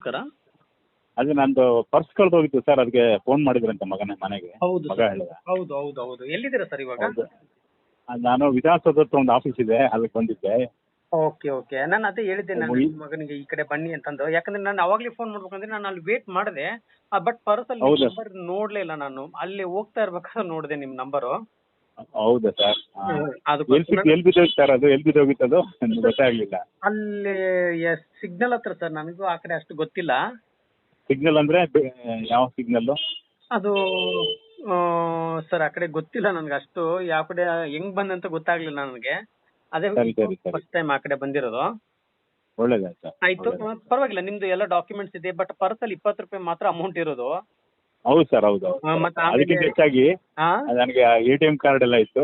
ಕರ ಅದೇ ನಂದು ಪರ್ಸ್ ಕಳ್ದು ಹೋಗಿತ್ತು ಸರ್ ಅದಕ್ಕೆ ಫೋನ್ ಮಾಡಿದ್ರಂತ ಮಗನ ಮನೆಗೆ. ಹೌದು ಮಗ ಹೇಳಿದ. ಹೌದು ಹೌದು ಹೌದು. ಎಲ್ಲಿದ್ದೀರಾ ಸರ್ ಇವಾಗ? ಹೌದು. ಅದು ನಾನು ವಿಧಾನಸೌಧ ಹತ್ರ ಒಂದು ಆಫೀಸ್ ಇದೆ ಅದಕ್ಕೆ ಬಂದಿದ್ದೆ. Okay okay. ನಾನು ಅದೇ ಹೇಳಿದ್ದೆ ಮುಗಿ- ಮಗನಿಗೆ ಈ ಕಡೆ ಬನ್ನಿ ಅಂತಂದು. ಯಾಕಂದ್ರೆ ನಾನು ಅವಾಗ್ಲೇ ಫೋನ್ ಮಾಡ್ಬೇಕಂದ್ರೆ ನಾನು ಅಲ್ಲಿ ವೇಟ್ ಮಾಡಿದೆ. ಬಟ್ ಪರ್ಸಲ್ಲಿ ಹೌದಾ? ನಂಬರ್ ನೋಡ್ಲೇ ನಾನು. ಅಲ್ಲಿ ಹೋಗ್ತಾ ಇರ್ಬೇಕಾದ್ರೆ ನೋಡಿದೆ ನಿಮ್ ನಂಬರು ಹೌದಾ ಸರ್ ಅದು ಎಲ್ಲಿ ಸಿಕ್ ಎಲ್ಲಿ ಬಿದ್ದೋಗಿತ್ತು ಸರ್ ಅದು? ಎಲ್ಲಿ ಬಿದ್ದೋಗಿತ್ತು ಅದು? ಅಲ್ಲಿ ಸಿಗ್ನಲ್ ಹತ್ರ ಸರ್ ನನಗೂ ಆ ಕಡೆ ಅಷ್ಟು ಗೊತ್ತಿಲ್ಲ. ಸಿಗ್ನಲ್ ಅಂದ್ರೆ ಯಾವ ಸಿಗ್ನಲ್ಲು ಅದು ಸರ್ ಆ ಕಡೆ ಗೊತ್ತಿಲ್ಲ ನನ್ಗೆ ಅಷ್ಟು. ಯಾವ ಕಡೆ ಹೆಂಗ್ ಬಂದಂತ ಗೊತ್ತಾಗ್ಲಿಲ್ಲ ನನಗೆ. ಅದೇ ಸರಿ ಸರಿ ಸರಿ. ಫಸ್ಟ್ ಟೈಮ್ ಆ ಕಡೆ ಬಂದಿರೋದು. ಒಳ್ಳೇದಾಯ್ತು ಸರ್ ಆಯ್ತು. ಪರವಾಗಿಲ್ಲ ನಿಮ್ದು ಎಲ್ಲ ಡಾಕ್ಯುಮೆಂಟ್ಸ್ ಇದೆ ಬಟ್ ಪರ್ಸಲ್ಲಿ ಇಪ್ಪತ್ತು ರೂಪಾಯಿ ಮಾತ್ರ ಅಮೌಂಟ್ ಇರೋದು. ಹೌದು ಸರ್ ಹೌದು ಅದಕ್ಕಿಂತ ಹೆಚ್ಚಾಗಿ ನನಗೆ ಎ ಟಿ ಎಂ ಕಾರ್ಡ್ ಎಲ್ಲ ಇತ್ತು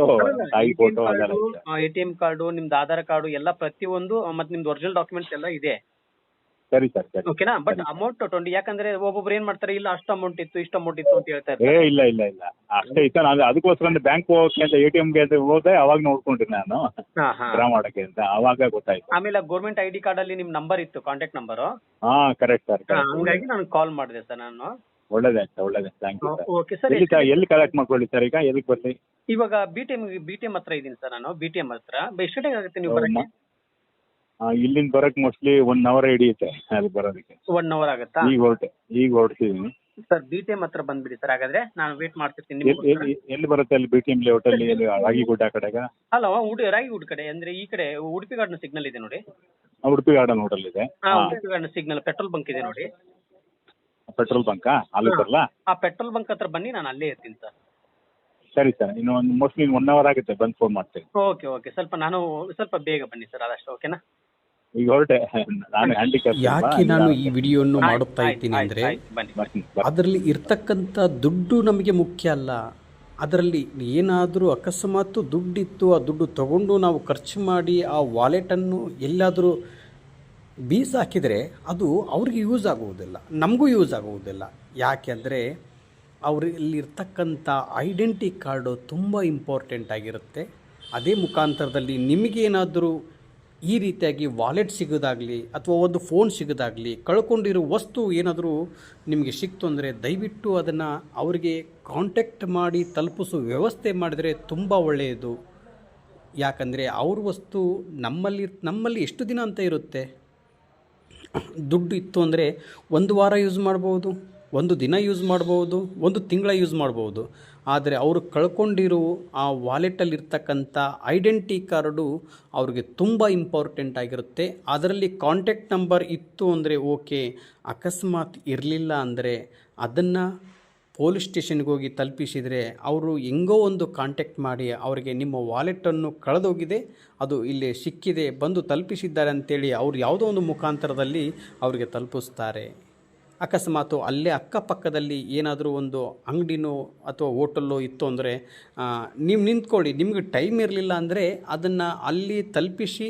ತಾಯಿ ಫೋಟೋ ಅದೆಲ್ಲ ಇತ್ತು. ಎ ಟಿ ಎಂ ಕಾರ್ಡು ನಿಮ್ದು ಆಧಾರ್ ಕಾರ್ಡು ಎಲ್ಲ ಪ್ರತಿಯೊಂದು ಮತ್ತೆ ನಿಮ್ದು ಒರಿಜಿನಲ್ ಡಾಕ್ಯುಮೆಂಟ್ಸ್ ಎಲ್ಲ ಇದೆ? ಸರಿ ಸರ್ ಸರಿ. ಓಕೆನಾ ಬಟ್ ಅಮೌಂಟ್ ಟ್ವೆಂಟಿ ಯಾಕಂದ್ರೆ ಒಬ್ಬೊಬ್ರು ಏನ್ ಮಾಡ್ತಾರೆ ಇಲ್ಲ ಅಷ್ಟು ಅಮೌಂಟ್ ಇತ್ತು ಇಷ್ಟು ಅಮೌಂಟ್ ಇತ್ತು ಅಂತ ಹೇಳ್ತಾರೆ ಏ ಇಲ್ಲ ಇಲ್ಲ ಇಲ್ಲ. ಅಷ್ಟೇ ಇತ್ತು. ನಾನು ಅದಕ್ಕೋಸ್ಕರ ಬ್ಯಾಂಕ್ ಹೋಗಕ್ಕೆ ಅಂತ ಎ ಟಿ ಎಂಗೆ ಅಂತ ಹೋದೆ ಅವಾಗ ನೋಡ್ಕೊಂಡ್ರಿ ನಾನು. ಡ್ರಾ ಮಾಡಕ್ಕೆ ಅಂತ ಅವಾಗ ಗೊತ್ತಾಯ್ತು. ಆಮೇಲೆ ಗೌರ್ಮೆಂಟ್ ಐ ಡಿ ಕಾರ್ಡ್ ಅಲ್ಲಿ ನಿಮ್ ನಂಬರ್ ಇತ್ತು ಕಾಂಟ್ಯಾಕ್ಟ್ ನಂಬರ್ ಹಾ ಕರೆಕ್ಟ್ ಸರ್ ಹಂಗಾಗಿ ನಾನು ಕಾಲ್ ಮಾಡಿದೆ ಸರ್ ನಾನು. ಒಳ್ಳೇದಾಯ್ತು ಒಳ್ಳೇದಾಯ್ತು thank you sir okay sir ಎಲ್ಲಿ ಕ- ಎಲ್ಲಿ ಕಲೆಕ್ಟ್ ಮಾಡ್ಕೊಳ್ಳಿ ಸರ್ ಈಗ ಎಲ್ಲಿಗೆ ಬರ್ತೀನಿ ಇವಾಗ B T M B T M ಹತ್ರ ಇದ್ದೀನಿ ಸರ್ ನಾನು ಬಿ ಟಿ ಎಂ ಹತ್ರ. ಎಷ್ಟು ಆಗುತ್ತೆ ನೀವು ಬರೋಕ್ಕೆ? ಇಲ್ಲಿಂದ ಬರಕ್ ಮೋಸ್ಟ್ಲಿ ಒನ್ ಅವರ್ ಹಿಡಿಯುತ್ತೆ ಅಲ್ಲಿ ಬರೋದಕ್ಕೆ. ಒನ್ ಅವರ್ ಆಗುತ್ತಾ? ಈಗ ಹೊರಟೆ ಈಗ ಹೊರಡ್ತಿದ್ದೀನಿ ಸರ್ ಬಿ ಟಿ ಎಂ ಹತ್ರ ಬಂದ್ಬಿಡಿ ಸರ್ ಹಾಗಾದ್ರೆ ನಾನು ವೇಟ್ ಮಾಡ್ತಿರ್ತೀನಿ ಎಲ್ಲಿ. ಎಲ್ಲಿ ಎಲ್ಲಿ ಬರುತ್ತೆ ಅಲ್ಲಿ ಬಿ ಟಿ ಎಂ ಲೇಔಟ್ ಅಲ್ಲಿ ಎಲ್ಲಿ ರಾಗಿಗುಡ್ಡ ಕಡೆಗ? ಅಲ್ಲ ಉಡಿ ರಾಗಿಗುಡ್ ಕಡೆ ಅಂದ್ರೆ ಈ ಕಡೆ ಉಡುಪಿ ಗಾರ್ಡನ್ ಸಿಗ್ನಲ್ ಇದೆ ನೋಡಿ. ಆ, ಉಡುಪಿ ಗಾರ್ಡನ್ ಹೋಟೆಲ್ ಇದೆ. ಹಾ ಹಾ. Udupi garden signal petrol bunk ಇದೆ ನೋಡಿ. ಪೆಟ್ರೋಲ್ ಬಂಕಾ? ಅಲ್ಲಿ ಬರಲ್ಲ ಆ ಪೆಟ್ರೋಲ್ ಬಂಕ್ ಹತ್ರ ಬನ್ನಿ ನಾನು ಅಲ್ಲೇ ಇರ್ತೀನಿ ಸರ್. ಸರಿ ಸರ್ ಇನ್ನು ಒಂದು ಮೋಸ್ಟ್ಲಿ ಒನ್ ಅವರ್ ಆಗುತ್ತೆ ಬಂದು ಫೋನ್ ಮಾಡ್ತೀನಿ. ಓಕೆ ಓಕೆ ಸ್ವಲ್ಪ ನಾನು ಸ್ವಲ್ಪ ಬೇಗ ಬನ್ನಿ ಸರ್ ಆದಷ್ಟು ಓಕೆನಾ ಈಗ ಹೊರಟೆ ನಾನು ಹ್ಯಾಂಡಿಕ್ಯಾಪ್ ಯಾಕೆ ನಾನು ಈ ವಿಡಿಯೋವನ್ನು ಮಾಡುತ್ತಾ ಇದ್ದೀನಿ ಅಂದರೆ ಬನ್ನಿ ಬರ್ತೀನಿ ಬರ್ತೀನಿ. ಅದರಲ್ಲಿ ಇರ್ತಕ್ಕಂಥ ದುಡ್ಡು ನಮಗೆ ಮುಖ್ಯ ಅಲ್ಲ. ಅದರಲ್ಲಿ ಏನಾದರೂ ಅಕಸ್ಮಾತ್ ದುಡ್ಡಿತ್ತು ಆ ದುಡ್ಡು ತಗೊಂಡು ನಾವು ಖರ್ಚು ಮಾಡಿ ಆ ವಾಲೆಟನ್ನು ಎಲ್ಲಾದರೂ ಬೀಸ್ ಹಾಕಿದರೆ ಅದು ಅವ್ರಿಗೆ ಯೂಸ್ ಆಗುವುದಿಲ್ಲ, ನಮಗೂ ಯೂಸ್ ಆಗುವುದಿಲ್ಲ. ಯಾಕೆಂದರೆ ಅವರಲ್ಲಿರ್ತಕ್ಕಂಥ ಐಡೆಂಟಿ ಕಾರ್ಡು ತುಂಬ ಇಂಪಾರ್ಟೆಂಟ್ ಆಗಿರುತ್ತೆ. ಅದೇ ಮುಖಾಂತರದಲ್ಲಿ ನಿಮಗೇನಾದರೂ ಈ ರೀತಿಯಾಗಿ ವಾಲೆಟ್ ಸಿಗೋದಾಗಲಿ ಅಥವಾ ಒಂದು ಫೋನ್ ಸಿಗೋದಾಗಲಿ ಕಳ್ಕೊಂಡಿರೋ ವಸ್ತು ಏನಾದರೂ ನಿಮಗೆ ಸಿಕ್ತು ಅಂದರೆ ದಯವಿಟ್ಟು ಅದನ್ನು ಅವರಿಗೆ ಕಾಂಟ್ಯಾಕ್ಟ್ ಮಾಡಿ ತಲುಪಿಸೋ ವ್ಯವಸ್ಥೆ ಮಾಡಿದರೆ ತುಂಬ ಒಳ್ಳೆಯದು. ಯಾಕಂದರೆ ಅವ್ರ ವಸ್ತು ನಮ್ಮಲ್ಲಿ ನಮ್ಮಲ್ಲಿ ಎಷ್ಟು ದಿನ ಅಂತ ಇರುತ್ತೆ? ದುಡ್ಡು ಇತ್ತು ಅಂದರೆ ಒಂದು ವಾರ ಯೂಸ್ ಮಾಡ್ಬೋದು, ಒಂದು ದಿನ ಯೂಸ್ ಮಾಡ್ಬೋದು, ಒಂದು ತಿಂಗಳ ಯೂಸ್ ಮಾಡ್ಬೋದು. ಆದರೆ ಅವರು ಕಳ್ಕೊಂಡಿರೋ ಆ ವಾಲೆಟಲ್ಲಿರ್ತಕ್ಕಂಥ ಐಡೆಂಟಿ ಕಾರ್ಡು ಅವ್ರಿಗೆ ತುಂಬ ಇಂಪಾರ್ಟೆಂಟ್ ಆಗಿರುತ್ತೆ. ಅದರಲ್ಲಿ ಕಾಂಟ್ಯಾಕ್ಟ್ ನಂಬರ್ ಇತ್ತು ಅಂದರೆ ಓಕೆ, ಅಕಸ್ಮಾತ್ ಇರಲಿಲ್ಲ ಅಂದರೆ ಅದನ್ನು ಪೊಲೀಸ್ ಸ್ಟೇಷನ್ಗೆ ಹೋಗಿ ತಲುಪಿಸಿದರೆ ಅವರು ಹೆಂಗೋ ಒಂದು ಕಾಂಟ್ಯಾಕ್ಟ್ ಮಾಡಿ ಅವರಿಗೆ ನಿಮ್ಮ ವಾಲೆಟನ್ನು ಕಳೆದೋಗಿದೆ, ಅದು ಇಲ್ಲಿ ಸಿಕ್ಕಿದೆ, ಬಂದು ತಲುಪಿಸಿದ್ದಾರೆ ಅಂತೇಳಿ ಅವ್ರು ಯಾವುದೋ ಒಂದು ಮುಖಾಂತರದಲ್ಲಿ ಅವರಿಗೆ ತಲುಪಿಸ್ತಾರೆ. ಅಕಸ್ಮಾತು ಅಲ್ಲೇ ಅಕ್ಕಪಕ್ಕದಲ್ಲಿ ಏನಾದರೂ ಒಂದು ಅಂಗಡಿನೋ ಅಥವಾ ಹೋಟೆಲ್ಲೋ ಇತ್ತು ಅಂದರೆ ನೀವು ನಿಂತ್ಕೊಳ್ಳಿ, ನಿಮಗೆ ಟೈಮ್ ಇರಲಿಲ್ಲ ಅಂದರೆ ಅದನ್ನು ಅಲ್ಲಿ ತಲುಪಿಸಿ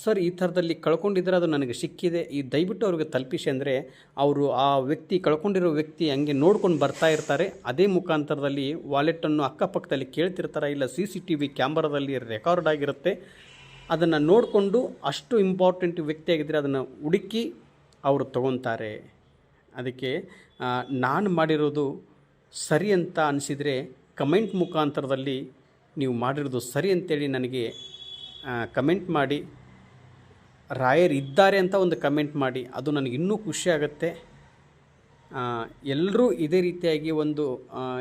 ಸರ್, ಈ ಥರದಲ್ಲಿ ಕಳ್ಕೊಂಡಿದ್ರೆ ಅದು ನನಗೆ ಸಿಕ್ಕಿದೆ. ಈ ದಯವಿಟ್ಟು ಅವ್ರಿಗೆ ತಲುಪಿಸಿ ಅಂದರೆ ಅವರು ಆ ವ್ಯಕ್ತಿ, ಕಳ್ಕೊಂಡಿರೋ ವ್ಯಕ್ತಿ ಹಂಗೆ ನೋಡ್ಕೊಂಡು ಬರ್ತಾ ಇರ್ತಾರೆ. ಅದೇ ಮುಖಾಂತರದಲ್ಲಿ ವಾಲೆಟನ್ನು ಅಕ್ಕಪಕ್ಕದಲ್ಲಿ ಕೇಳ್ತಿರ್ತಾರೆ ಇಲ್ಲ ಸಿ ಸಿ ಟಿ ವಿ ಕ್ಯಾಮ್ರಾದಲ್ಲಿ ರೆಕಾರ್ಡ್ ಆಗಿರುತ್ತೆ. ಅದನ್ನು ನೋಡಿಕೊಂಡು ಅಷ್ಟು ಇಂಪಾರ್ಟೆಂಟ್ ವ್ಯಕ್ತಿ ಆಗಿದ್ದರೆ ಅದನ್ನು ಹುಡುಕಿ ಅವರು ತಗೊತಾರೆ ಅದಕ್ಕೆ ನಾನು ಮಾಡಿರೋದು ಸರಿ ಅಂತ ಅನಿಸಿದರೆ ಕಮೆಂಟ್ ಮುಖಾಂತರದಲ್ಲಿ ನೀವು ಮಾಡಿರೋದು ಸರಿ ಅಂತೇಳಿ ನನಗೆ ಕಮೆಂಟ್ ಮಾಡಿ. ರಾಯರ್ ಇದ್ದಾರೆ ಅಂತ ಒಂದು ಕಮೆಂಟ್ ಮಾಡಿ. ಅದು ನನಗೆ ಇನ್ನೂ ಖುಷಿ ಆಗುತ್ತೆ. ಎಲ್ಲರೂ ಇದೇ ರೀತಿಯಾಗಿ ಒಂದು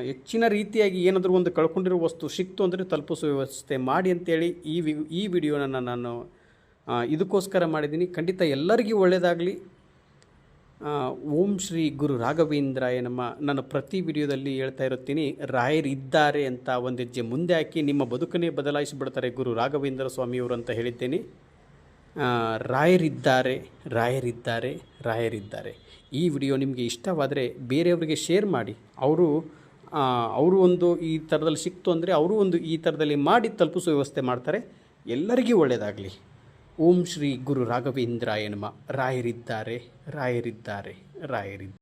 ಹೆಚ್ಚಿನ ರೀತಿಯಾಗಿ ಏನಾದರೂ ಒಂದು ಕಳ್ಕೊಂಡಿರೋ ವಸ್ತು ಸಿಕ್ತು ಅಂದರೆ ತಲುಪಿಸುವ ವ್ಯವಸ್ಥೆ ಮಾಡಿ ಅಂತೇಳಿ ಈ ವಿ, ಈ ವಿಡಿಯೋನ ನಾನು ಇದಕ್ಕೋಸ್ಕರ ಮಾಡಿದ್ದೀನಿ. ಖಂಡಿತ ಎಲ್ಲರಿಗೂ ಒಳ್ಳೆಯದಾಗಲಿ ಓಂ ಶ್ರೀ ಗುರು ರಾಘವೇಂದ್ರಾಯ ನಮ್ಮ, ನಾನು ಪ್ರತಿ ವಿಡಿಯೋದಲ್ಲಿ ಹೇಳ್ತಾ ಇರುತ್ತೀನಿ ರಾಯರಿದ್ದಾರೆ ಅಂತ ಒಂದು ಹೆಜ್ಜೆ ಮುಂದೆ ಹಾಕಿ ನಿಮ್ಮ ಬದುಕನ್ನೇ ಬದಲಾಯಿಸಿಬಿಡ್ತಾರೆ ಗುರು ರಾಘವೇಂದ್ರ ಸ್ವಾಮಿಯವರು ಅಂತ ಹೇಳಿದ್ದೇನೆ. ರಾಯರಿದ್ದಾರೆ ರಾಯರಿದ್ದಾರೆ ರಾಯರಿದ್ದಾರೆ ಈ ವಿಡಿಯೋ ನಿಮಗೆ ಇಷ್ಟವಾದರೆ ಬೇರೆಯವರಿಗೆ ಶೇರ್ ಮಾಡಿ. ಅವರು ಅವರು ಒಂದು ಈ ಥರದಲ್ಲಿ ಸಿಕ್ತು ಅಂದರೆ ಅವರು ಒಂದು ಈ ಥರದಲ್ಲಿ ಮಾಡಿ ತಲುಪಿಸುವ ವ್ಯವಸ್ಥೆ ಮಾಡ್ತಾರೆ. ಎಲ್ಲರಿಗೂ ಒಳ್ಳೆಯದಾಗಲಿ ಓಂ ಶ್ರೀ ಗುರು ರಾಘವೇಂದ್ರಾಯ ನಮ. ರಾಯರಿದ್ದಾರೆ ರಾಯರಿದ್ದಾರೆ ರಾಯರಿದ್ದಾರೆ.